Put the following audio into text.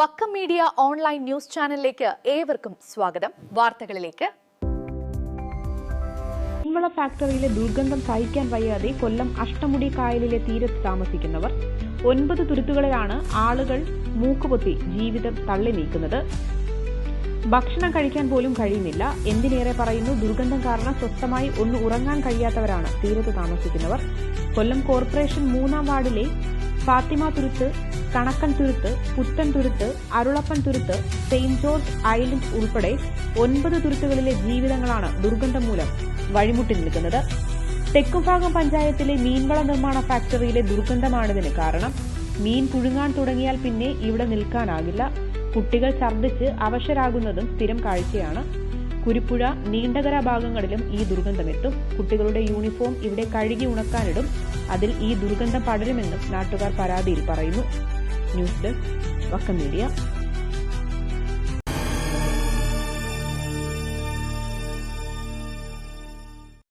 Vakkom media online news ചാനലിലേക്ക് ഏവർക്കും സ്വാഗതം. വാർത്തകളിലേക്ക്. മീൻവള ഫാക്ടറിയിലെ ദുർഗന്ധം സഹിക്കാൻ വയ്യാതെ കൊല്ലം അഷ്ടമുടി കായലിലെ തീരത്ത് താമസിക്കുന്നവർ. ഒൻപത് തുരുത്തുകളിലാണ് ആളുകൾ മൂക്കുപൊത്തി ജീവിതം തള്ളി നീക്കുന്നത്. ഭക്ഷണം കഴിക്കാൻ പോലും കഴിയുന്നില്ല. എന്തിനേറെ പറയുന്നു? ദുർഗന്ധം കാരണം സ്വസ്ഥമായി ഒന്ന് ഉറങ്ങാൻ കഴിയാത്തവരാണ് തീരത്ത് താമസിക്കുന്നവർ. കൊല്ലം കോർപ്പറേഷൻ മൂന്നാം വാർഡിലെ ഫാത്തിമ തുരുത്ത് കണക്കൻ തുരുത്ത് പുത്തൻ തുരുത്ത് അരുളപ്പൻ തുരുത്ത് സെയിന്റ് ജോർജ് ഐലൻഡ് ഉൾപ്പെടെ ഒൻപത് തുരുത്തുകളിലെ ജീവിതങ്ങളാണ് ദുർഗന്ധം മൂലം വഴിമുട്ടി നിൽക്കുന്നത്. തെക്കുഭാഗം പഞ്ചായത്തിലെ മീൻവള നിർമ്മാണ ഫാക്ടറിയിലെ ദുർഗന്ധമാണിതിന് കാരണം. മീൻ പുഴുങ്ങാൻ തുടങ്ങിയാൽ പിന്നെ ഇവിടെ നിൽക്കാനാകില്ല. കുട്ടികൾ ഛർദ്ദിച്ച് അവശരാകുന്നതും സ്ഥിരം കാഴ്ചയാണ്. കുരിപ്പുഴ നീണ്ടകര ഭാഗങ്ങളിലും ഈ ദുർഗന്ധമെത്തും. കുട്ടികളുടെ യൂണിഫോം ഇവിടെ കഴുകി ഉണക്കാനിടും. അതിൽ ഈ ദുർഗന്ധം പടരുമെന്നും നാട്ടുകാർ പരാതിയിൽ പറയുന്നു. News desk Vakkom media.